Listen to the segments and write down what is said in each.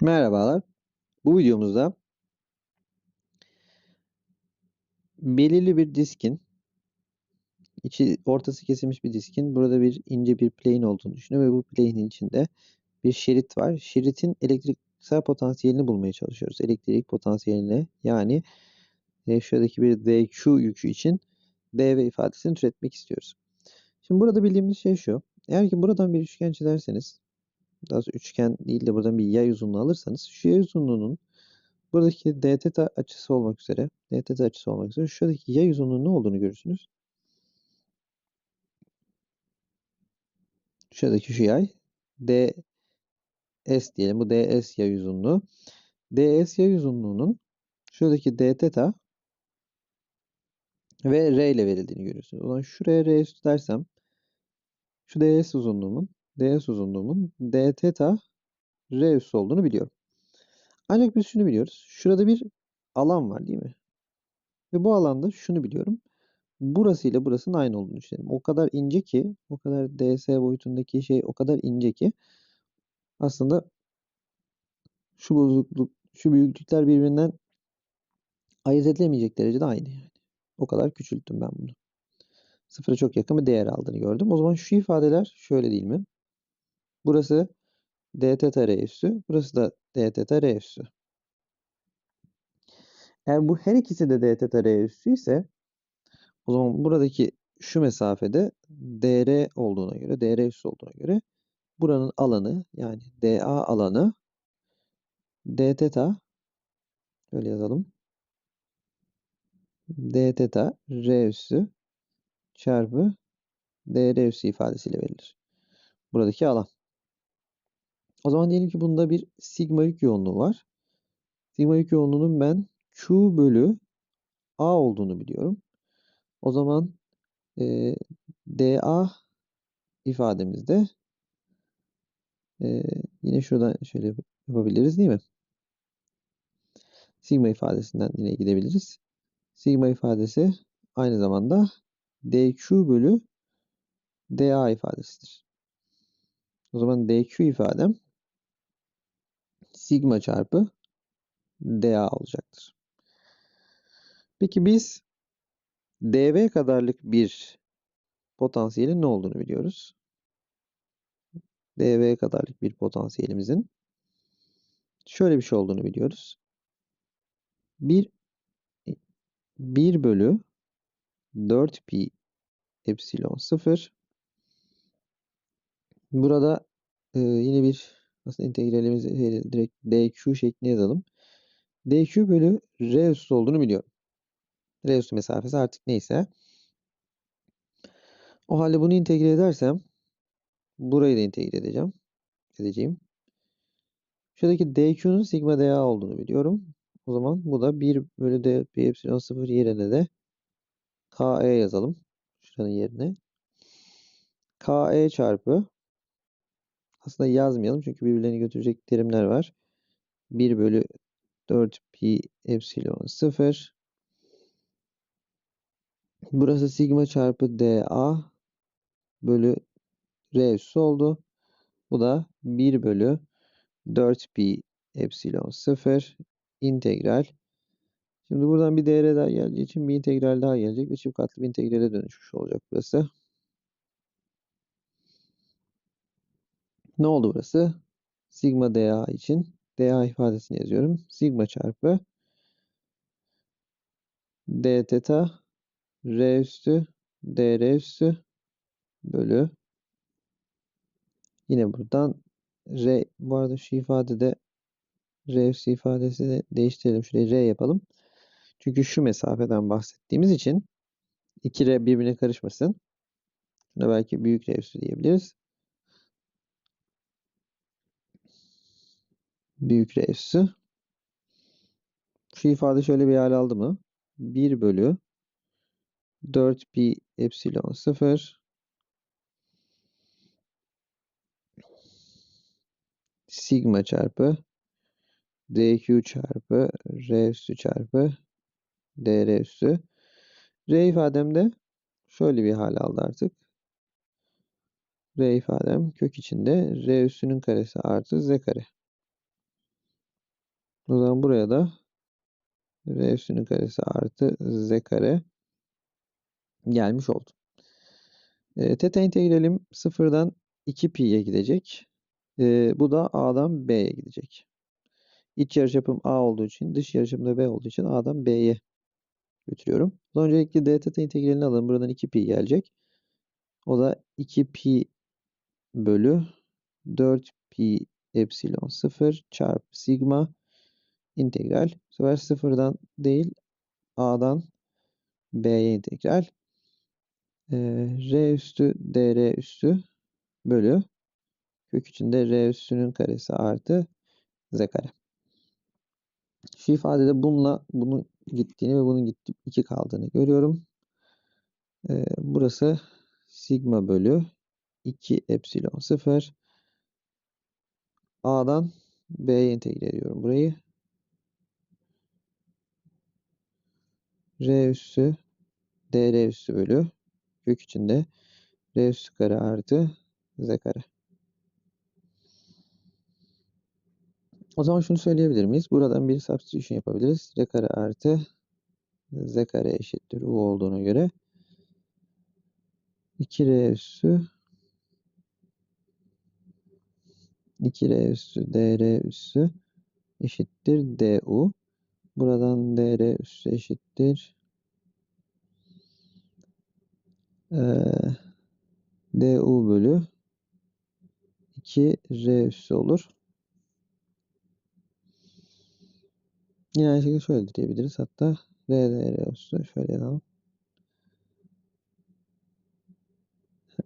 Merhabalar. Bu videomuzda belirli bir diskin içi ortası kesilmiş bir diskin burada bir ince bir plane olduğunu düşünüyor ve bu plane'in içinde bir şerit var. Şeritin elektriksel potansiyelini bulmaya çalışıyoruz. Elektrik potansiyelini yani e, şuradaki bir dq yükü için dv ifadesini türetmek istiyoruz. Şimdi burada bildiğimiz şey şu. Eğer ki buradan bir üçgen çizerseniz daha doğrusu üçgen değil de buradan bir yay uzunluğu alırsanız şu yay uzunluğunun buradaki d açısı olmak üzere d açısı olmak üzere şuradaki yay uzunluğunun ne olduğunu görürsünüz. Şuradaki şu yay ds diyelim. Bu ds yay uzunluğu. ds yay uzunluğunun şuradaki d theta ve r ile verildiğini görüyorsunuz. O zaman şuraya r üstü dersem şu ds uzunluğumun ds uzunluğumun d theta r üssü olduğunu biliyorum. Ancak biz şunu biliyoruz. Şurada bir alan var değil mi? Ve bu alanda şunu biliyorum. Burası ile burasının aynı olduğunu düşünelim. O kadar ince ki, o kadar ds boyutundaki şey o kadar ince ki aslında şu bozukluk, şu büyüklükler birbirinden ayırt edilemeyecek derecede aynı yani. O kadar küçülttüm ben bunu. Sıfıra çok yakın bir değer aldığını gördüm. O zaman şu ifadeler şöyle değil mi? Burası d theta r üssü, burası da d theta r üssü. Eğer bu her ikisi de d theta r üssü ise o zaman buradaki şu mesafede dr olduğuna göre, dr üssü olduğuna göre buranın alanı yani dA alanı d theta öyle yazalım. d theta r üssü çarpı dr üssü ifadesiyle verilir. Buradaki alan. O zaman diyelim ki bunda bir sigma yük yoğunluğu var. Sigma yük yoğunluğunun ben Q bölü A olduğunu biliyorum. O zaman e, dA ifademizde e, yine şuradan şöyle yapabiliriz değil mi? Sigma ifadesinden yine gidebiliriz. Sigma ifadesi aynı zamanda dq bölü dA ifadesidir. O zaman dq ifadem sigma çarpı dA olacaktır. Peki biz dv kadarlık bir potansiyelin ne olduğunu biliyoruz. dv kadarlık bir potansiyelimizin şöyle bir şey olduğunu biliyoruz. 1 1 bölü 4 pi epsilon 0 burada e, yine bir aslında integralimizi şey, direkt dq şeklinde yazalım. dq bölü r üssü olduğunu biliyorum. r üssü mesafesi artık neyse. O halde bunu integre edersem burayı da integre edeceğim. Edeceğim. Şuradaki dq'nun sigma dA olduğunu biliyorum. O zaman bu da 1 bölü d pi epsilon 0 yerine de KE yazalım. Şuranın yerine. KE çarpı aslında yazmayalım çünkü birbirlerini götürecek terimler var. 1 bölü 4 pi epsilon 0 Burası sigma çarpı dA bölü R üssü oldu. Bu da 1 bölü 4 pi epsilon 0 integral. Şimdi buradan bir dr daha geldiği için bir integral daha gelecek ve çift katlı bir integrale dönüşmüş olacak burası. Ne oldu burası? Sigma dA için dA ifadesini yazıyorum. Sigma çarpı d theta r üstü dr üstü bölü yine buradan r bu arada şu ifadede r üstü ifadesini değiştirelim. Şuraya r yapalım. Çünkü şu mesafeden bahsettiğimiz için 2r birbirine karışmasın. Şuna belki büyük r üstü diyebiliriz. Büyük r üstü. Şu ifade şöyle bir hal aldı mı? 1 bölü 4 pi epsilon 0 sigma çarpı dq çarpı r üssü çarpı dr üssü. R ifademde şöyle bir hal aldı artık. R ifadem kök içinde r üssünün karesi artı z kare. Zaman buraya da R üstünün karesi artı Z kare gelmiş oldu. E, teta integralim sıfırdan 2 pi'ye gidecek. E, bu da A'dan B'ye gidecek. İç yarıçapım A olduğu için, dış yarıçapım da B olduğu için A'dan B'ye götürüyorum. Öncelikle d teta integralini alalım. Buradan 2 pi gelecek. O da 2 pi bölü 4 pi epsilon 0 çarpı sigma integral. Bu sefer sıfırdan değil A'dan B'ye integral. Ee, R üstü dr üstü bölü kök içinde R üstünün karesi artı Z kare. Şu ifadede bununla bunun gittiğini ve bunun gitti 2 kaldığını görüyorum. Ee, burası sigma bölü 2 epsilon 0 A'dan B'ye entegre ediyorum burayı. R üssü dr üssü bölü kök içinde R üssü kare artı Z kare. O zaman şunu söyleyebilir miyiz? Buradan bir substitution yapabiliriz. R kare artı Z kare eşittir U olduğuna göre 2R üssü 2R üssü dr üssü eşittir du. Buradan dr üssü eşittir ee, du bölü 2 r üssü olur. Yine aynı şekilde şöyle diyebiliriz. Hatta r dr üssü şöyle yazalım.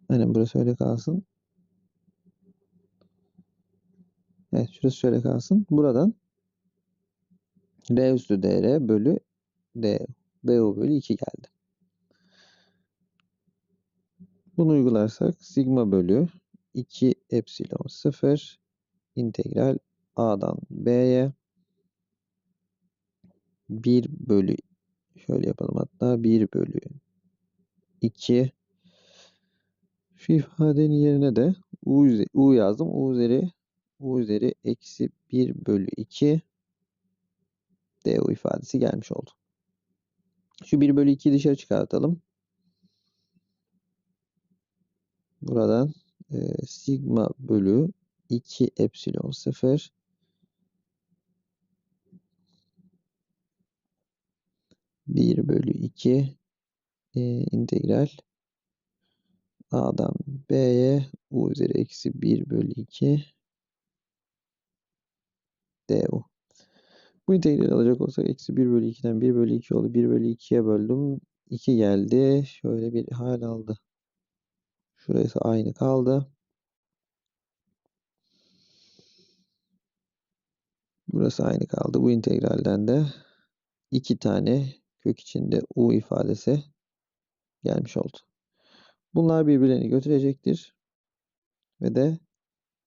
Aynen burası öyle kalsın. Evet şurası şöyle kalsın. Buradan r üstü dr bölü d du bölü 2 geldi. Bunu uygularsak sigma bölü 2 epsilon 0 integral a'dan b'ye 1 bölü şöyle yapalım hatta 1 bölü 2 şu ifadenin yerine de u, u yazdım. u üzeri u üzeri eksi 1 bölü 2 du ifadesi gelmiş oldu. Şu 1 bölü 2'yi dışarı çıkartalım. Buradan e, sigma bölü 2 epsilon 0 1 bölü 2 e, integral A'dan B'ye U üzeri eksi 1 bölü 2 du. Bu integral alacak olsak eksi 1 bölü 2'den 1 bölü 2 oldu. 1 bölü 2'ye böldüm. 2 geldi. Şöyle bir hal aldı. Şurası aynı kaldı. Burası aynı kaldı. Bu integralden de iki tane kök içinde u ifadesi gelmiş oldu. Bunlar birbirlerini götürecektir. Ve de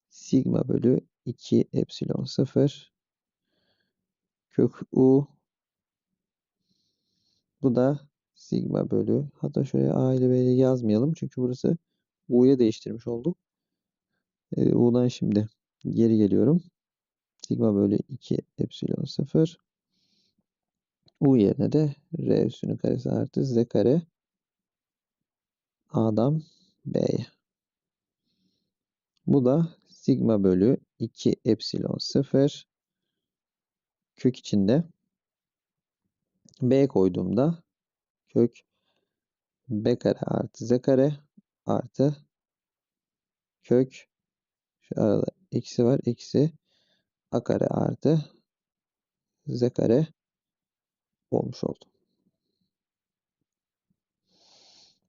sigma bölü 2 epsilon 0 kök u bu da sigma bölü hatta şuraya a ile b'yi yazmayalım çünkü burası u'ya değiştirmiş olduk. E, u'dan şimdi geri geliyorum. Sigma bölü 2 epsilon 0 u yerine de r üssünün karesi artı z kare a'dan b'ye. Bu da sigma bölü 2 epsilon 0 kök içinde b koyduğumda kök b kare artı z kare artı kök şu arada eksi var eksi a kare artı z kare olmuş oldu.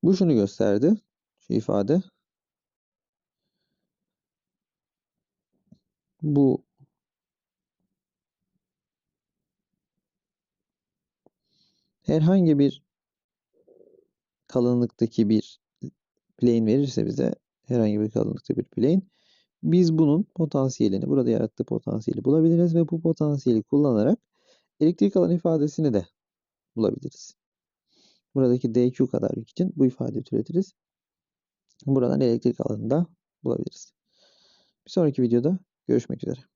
Bu şunu gösterdi. Şu ifade. Bu herhangi bir kalınlıktaki bir plane verirse bize herhangi bir kalınlıkta bir plane biz bunun potansiyelini burada yarattığı potansiyeli bulabiliriz ve bu potansiyeli kullanarak elektrik alan ifadesini de bulabiliriz. Buradaki dq kadar yük için bu ifadeyi türetiriz. Buradan elektrik alanını da bulabiliriz. Bir sonraki videoda görüşmek üzere.